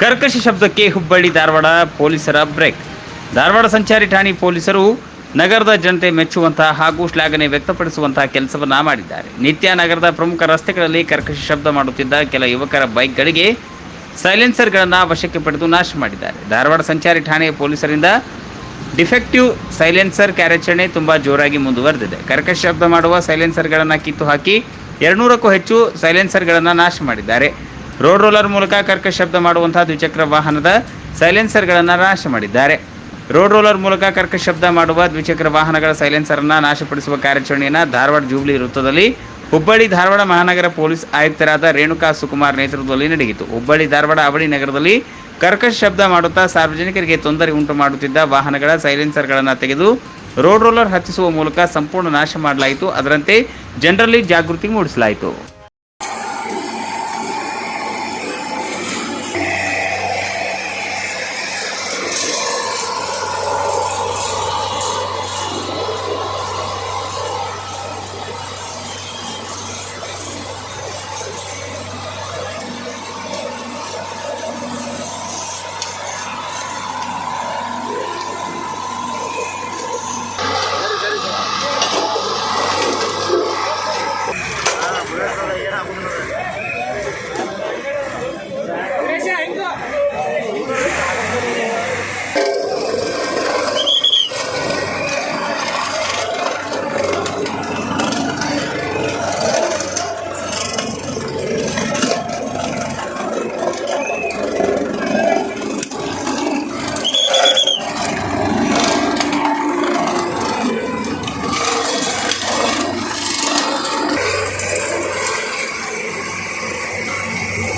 ಕರ್ಕಶ ಶಬ್ದಕ್ಕೆ ಹುಬ್ಬಳ್ಳಿ ಧಾರವಾಡ ಪೊಲೀಸರ ಬ್ರೇಕ್. ಧಾರವಾಡ ಸಂಚಾರಿ ಠಾಣೆ ಪೊಲೀಸರು ನಗರದ ಜನತೆ ಮೆಚ್ಚುವಂತಹ ಹಾಗೂ ಶ್ಲಾಘನೆ ವ್ಯಕ್ತಪಡಿಸುವಂತಹ ಕೆಲಸವನ್ನ ಮಾಡಿದ್ದಾರೆ. ನಿತ್ಯ ನಗರದ ಪ್ರಮುಖ ರಸ್ತೆಗಳಲ್ಲಿ ಕರ್ಕಶ ಶಬ್ದ ಮಾಡುತ್ತಿದ್ದ ಕೆಲ ಯುವಕರ ಬೈಕ್ಗಳಿಗೆ ಸೈಲೆನ್ಸರ್ಗಳನ್ನು ವಶಕ್ಕೆ ಪಡೆದು ನಾಶ ಮಾಡಿದ್ದಾರೆ. ಧಾರವಾಡ ಸಂಚಾರಿ ಠಾಣೆಯ ಪೊಲೀಸರಿಂದ ಡಿಫೆಕ್ಟಿವ್ ಸೈಲೆನ್ಸರ್ ಕಾರ್ಯಾಚರಣೆ ತುಂಬ ಜೋರಾಗಿ ಮುಂದುವರೆದಿದೆ. ಕರ್ಕಶ ಶಬ್ದ ಮಾಡುವ ಸೈಲೆನ್ಸರ್ಗಳನ್ನು ಕಿತ್ತು ಹಾಕಿ ಎರಡುನೂರಕ್ಕೂ ಹೆಚ್ಚು ಸೈಲೆನ್ಸರ್ಗಳನ್ನು ನಾಶ ಮಾಡಿದ್ದಾರೆ. ರೋಡ್ ರೋಲರ್ ಮೂಲಕ ಕರ್ಕಶ ಶಬ್ದ ಮಾಡುವಂತಹ ದ್ವಿಚಕ್ರ ವಾಹನದ ಸೈಲೆನ್ಸರ್ಗಳನ್ನು ನಾಶ ಮಾಡಿದ್ದಾರೆ. ರೋಡ್ ರೋಲರ್ ಮೂಲಕ ಕರ್ಕಶ ಶಬ್ದ ಮಾಡುವ ದ್ವಿಚಕ್ರ ವಾಹನಗಳ ಸೈಲೆನ್ಸರನ್ನು ನಾಶಪಡಿಸುವ ಕಾರ್ಯಾಚರಣೆಯನ್ನು ಧಾರವಾಡ ಜೂಬ್ಲಿ ವೃತ್ತದಲ್ಲಿ ಹುಬ್ಬಳ್ಳಿ ಧಾರವಾಡ ಮಹಾನಗರ ಪೊಲೀಸ್ ಆಯುಕ್ತರಾದ ರೇಣುಕಾ ಸುಕುಮಾರ್ ನೇತೃತ್ವದಲ್ಲಿ ನಡೆಯಿತು. ಹುಬ್ಬಳ್ಳಿ ಧಾರವಾಡ ಅವಳಿ ನಗರದಲ್ಲಿ ಕರ್ಕಶ ಶಬ್ದ ಮಾಡುತ್ತಾ ಸಾರ್ವಜನಿಕರಿಗೆ ತೊಂದರೆ ಉಂಟು ಮಾಡುತ್ತಿದ್ದ ವಾಹನಗಳ ಸೈಲೆನ್ಸರ್ಗಳನ್ನು ತೆಗೆದು ರೋಡ್ ರೋಲರ್ ಹತ್ತಿಸುವ ಮೂಲಕ ಸಂಪೂರ್ಣ ನಾಶ ಮಾಡಲಾಯಿತು. ಅದರಂತೆ ಜನರಲ್ಲಿ ಜಾಗೃತಿ ಮೂಡಿಸಲಾಯಿತು.